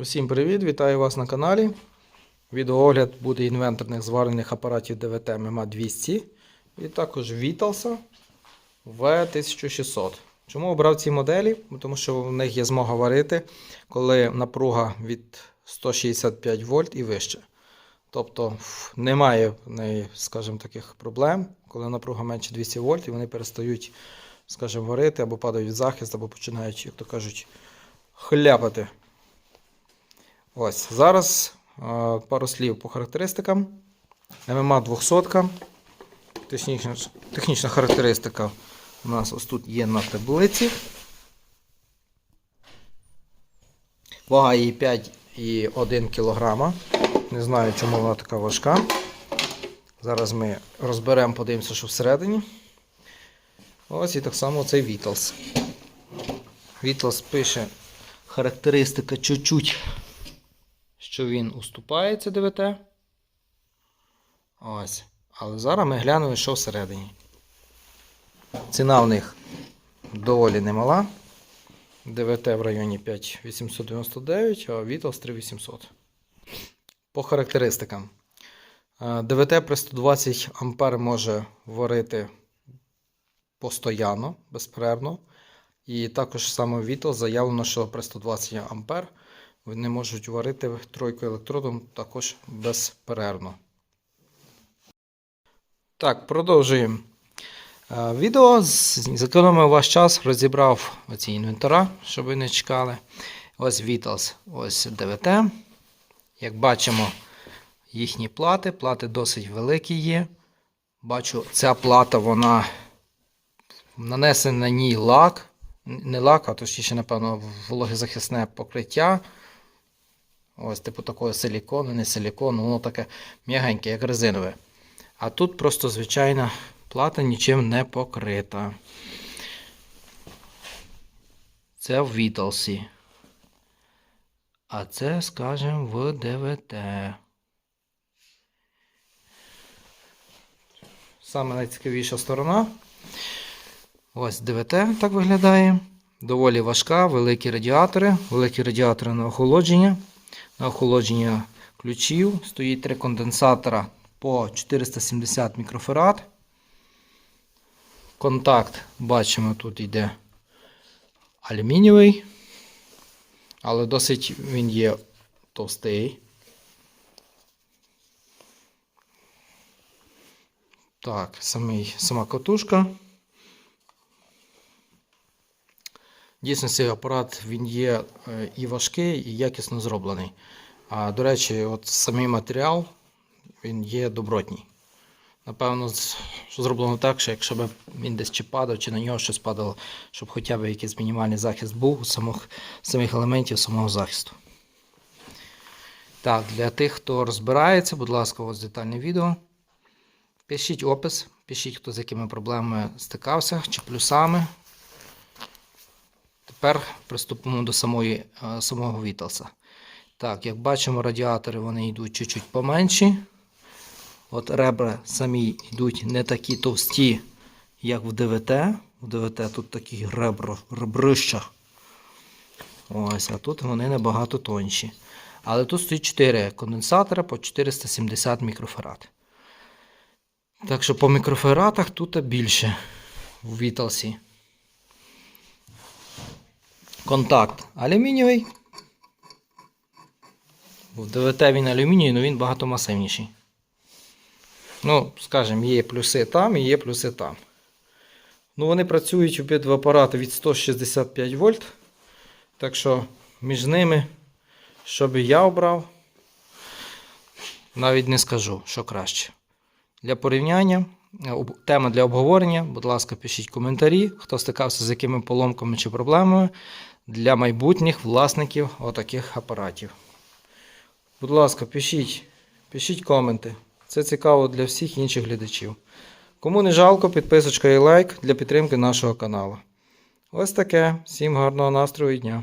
Усім привіт! Вітаю вас на каналі. Відеоогляд буде інвенторних зварених апаратів ДВТ ММА 200 і також Vitalsa V1600. Чому обрав ці моделі? Тому що в них є змога варити, коли напруга від 165 вольт і вище. Тобто немає в неї, скажімо, таких проблем, коли напруга менше 200 вольт і вони перестають, скажімо, варити або падають в захист, або починають, як то кажуть, хляпати. Ось, зараз е, пару слів по характеристикам. ММА 200. Технічна, технічна характеристика у нас ось тут є на таблиці. Вага її 5,1 кг. Не знаю, чому вона така важка. Зараз ми розберемо, подивимося, що всередині. Ось і так само цей Vitals. Vitals пише характеристика чуть-чуть що він уступається ДВТ. Ось. Але зараз ми глянемо, що всередині. Ціна в них доволі немала. ДВТ в районі 5899, а Vitals 3800. По характеристикам. Е, ДВТ при 120 А може варити постоянно, безперервно. І також саме Vitals заявлено, що при 120 А вони можуть варити тройку електродом також безперервно. Так, продовжуємо е, відео. Зекономив ваш час, розібрав оці інвентора, щоб ви не чекали. Ось Vitals, ось ДВТ. Як бачимо, їхні плати. Плати досить великі є. Бачу, ця плата, вона нанесений на ній лак. Не лак, а точніше, напевно, вологозахисне покриття. Ось, типу такого силікону, не силікону, воно таке м'ягеньке, як резинове. А тут просто звичайна плата нічим не покрита. Це в Віталсі. А це, скажімо, в ДВТ. Саме найцікавіша сторона. Ось ДВТ так виглядає. Доволі важка, великі радіатори, великі радіатори на охолодження. На охолодження ключів стоїть три конденсатора по 470 мікрофарад. Контакт, бачимо, тут йде алюмінієвий, але досить він є товстий. Так, самий, сама катушка. Дійсно, цей апарат він є е, і важкий, і якісно зроблений. А до речі, от самий матеріал він є добротній. Напевно, зроблено так, що якщо б він десь чи падав, чи на нього щось падало, щоб хоча б якийсь мінімальний захист був у самих, самих елементів самого захисту. Так, для тих, хто розбирається, будь ласка, ось детальне відео. Пишіть опис, пишіть, хто з якими проблемами стикався, чи плюсами. Тепер приступимо до самої, е, самого Віталса. Так, як бачимо, радіатори вони йдуть чуть-чуть поменші. От ребра самі йдуть не такі товсті, як в ДВТ. В ДВТ тут такі ребра, ребрища. Ось, а тут вони набагато тонші. Але тут стоїть 4 конденсатора по 470 мікрофарад. Так що по мікрофарадах тут більше в Віталсі. Контакт алюмінієвий. В ДВТ він алюмінієвий, але він багато масивніший. Ну, скажімо, є плюси там і є плюси там. Ну, Вони працюють обидва апарати від 165 вольт. Так що між ними, що би я обрав, навіть не скажу, що краще. Для порівняння, тема для обговорення, будь ласка, пишіть коментарі, хто стикався з якими поломками чи проблемами для майбутніх власників отаких апаратів. Будь ласка, пишіть, пишіть коменти. Це цікаво для всіх інших глядачів. Кому не жалко, підписочка і лайк для підтримки нашого каналу. Ось таке. Всім гарного настрою і дня!